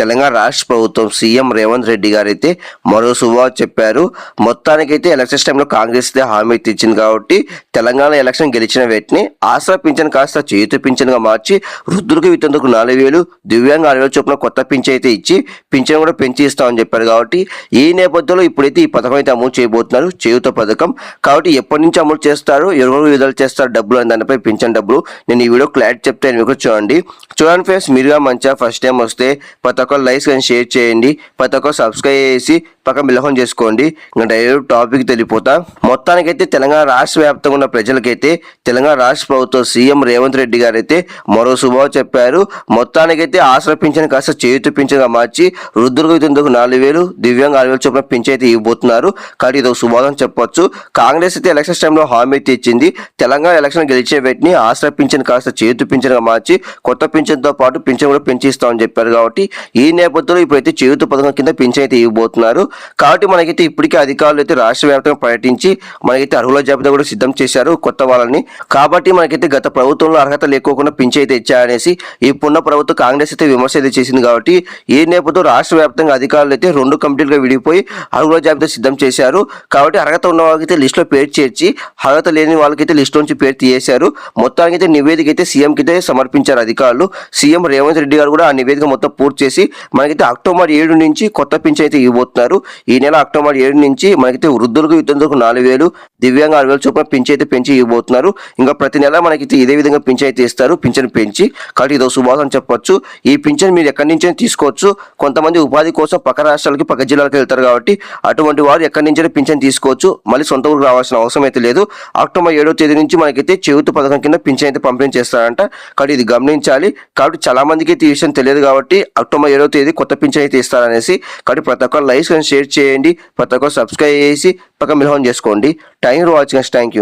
తెలంగాణ రాష్ట్ర ప్రభుత్వం సీఎం రేవంత్ రెడ్డి గారు అయితే మరో శుభవార్త చెప్పారు. మొత్తానికైతే ఎలక్షన్స్ టైంలో కాంగ్రెస్ హామీ ఇచ్చింది కాబట్టి తెలంగాణ ఎలక్షన్ గెలిచిన వ్యక్తిని ఆసరా పింఛన్ కాస్త చేతు పింఛన్గా మార్చి వృద్ధులకు వితందుకు నాలుగు వేలు దివ్యాంగ ఆరు వేల చొప్పున కొత్త పింఛన్ అయితే ఇచ్చి పింఛన్ కూడా పెంచి ఇస్తామని చెప్పారు కాబట్టి ఈ నేపథ్యంలో ఇప్పుడైతే ఈ పథకం అయితే అమలు చేయబోతున్నారు చేయుత పథకం. కాబట్టి ఎప్పటి నుంచి అమలు చేస్తారు ఎవరు విడుదల చేస్తారు డబ్బులు అని దానిపై పింఛన్ డబ్బులు నేను ఈ వీడియో క్లారిటీ చెప్తాను మీకు చూడండి. చూడండి ఫ్రెండ్స్ మీరుగా మంచిగా ఫస్ట్ టైం వస్తే ప్రతి ఒక్కరు లైక్స్ కానీ షేర్ చేయండి ప్రతి ఒక్కరు సబ్స్క్రైబ్ చేసి పక్కన బిల్లహం చేసుకోండి. ఇంకా డైరెక్ట్ టాపిక్ తెలిపోతా మొత్తానికైతే తెలంగాణ రాష్ట్ర వ్యాప్తంగా ఉన్న ప్రజలకైతే తెలంగాణ రాష్ట్ర ప్రభుత్వం సీఎం రేవంత్ రెడ్డి గారు అయితే మరో శుభావం చెప్పారు. మొత్తానికైతే ఆసరా పింఛన్ కాస్త చేయుతు పింఛన్గా మార్చి వృద్ధులకు ఇందుకు నాలుగు వేలు దివ్యాంగ ఆరు వేలు చొప్పున పింఛన్ అయితే ఇవ్వబోతున్నారు. కాబట్టి ఇది ఒక శుభావం చెప్పొచ్చు. కాంగ్రెస్ అయితే ఎలక్షన్స్ టైంలో హామీ అయితే ఇచ్చింది. తెలంగాణ ఎలక్షన్ గెలిచే వ్యక్తిని ఆసరా పింఛన్ కాస్త చేతు పింఛన్గా మార్చి కొత్త పింఛన్తో పాటు పింఛన్ కూడా పెంచిస్తామని చెప్పారు కాబట్టి ఈ నేపథ్యంలో ఇప్పుడైతే చేయూత పథకం కింద పింఛన్ అయితే ఇవ్వబోతున్నారు. కాబట్టి మనకైతే ఇప్పటికే అధికారులు అయితే రాష్ట్ర వ్యాప్తంగా పర్యటించి మనకైతే అర్హుల జాబితా కూడా సిద్ధం చేశారు కొత్త వాళ్ళని. కాబట్టి మనకైతే గత ప్రభుత్వంలో అర్హత లేకోకుండా పింఛన్ అయితే ఇచ్చారనేసి ఇప్పుడున్న ప్రభుత్వం కాంగ్రెస్ అయితే విమర్శ అయితే చేసింది కాబట్టి ఈ నేపథ్యంలో రాష్ట్ర వ్యాప్తంగా అధికారులు అయితే రెండు కమిటీలుగా విడిపోయి అర్హుల జాబితా సిద్ధం చేశారు. కాబట్టి అర్హత ఉన్న వాళ్ళకైతే లిస్టులో పేరు చేర్చి అర్హత లేని వాళ్ళకైతే లిస్ట్ నుంచి పేరు తీయేశారు మొత్తానికి అయితే నివేదిక అయితే సీఎంకి అయితే సమర్పించారు అధికారులు. సీఎం రేవంత్ రెడ్డి గారు కూడా ఆ నివేదిక మొత్తం పూర్తి చేసి మనకైతే అక్టోబర్ ఏడు నుంచి కొత్త పింఛన్ అయితే ఇవ్వబోతున్నారు. ఈ నెల అక్టోబర్ ఏడు నుంచి మనకైతే వృద్ధులకు వితంతులకు నాలుగు వేలు దివ్యాంగ ఆరు వేలు చొప్పున పింఛన్ అయితే పెంచి ఇవ్వబోతున్నారు. ఇంకా ప్రతి నెల మనకైతే ఇదే విధంగా పింఛన్ అయితే ఇస్తారు. పింఛన్ పెంచి కాబట్టి ఇదో శుభాసం అని చెప్పొచ్చు. ఈ పింఛన్ మీరు ఎక్కడి నుంచి తీసుకోవచ్చు. కొంతమంది ఉపాధి కోసం పక్క రాష్ట్రాలకి పక్క జిల్లాలకు వెళ్తారు కాబట్టి అటువంటి వారు ఎక్కడి నుంచి పింఛన్ తీసుకోవచ్చు. మళ్ళీ సొంత ఊరికి రావాల్సిన అవసరం అయితే లేదు. అక్టోబర్ ఏడో తేదీ నుంచి మనకైతే చెవితు పథకం కింద పింఛన్ అయితే పంపిణీ చేస్తారంట. కాబట్టి ఇది గమనించాలి. కాబట్టి చాలా మందికి అయితే ఈ విషయం తెలియదు కాబట్టి అక్టోబర్ ఏడో తేదీ కొత్త పింఛన్ అయితే ఇస్తారనేసి కాబట్టి ప్రతి ఒక్కరు లైక్స్ షేర్ చేయండి ప్రతి ఒక్కరు సబ్స్క్రైబ్ చేసి పక్క మిలహం చేసుకోండి. Thank you watching thank you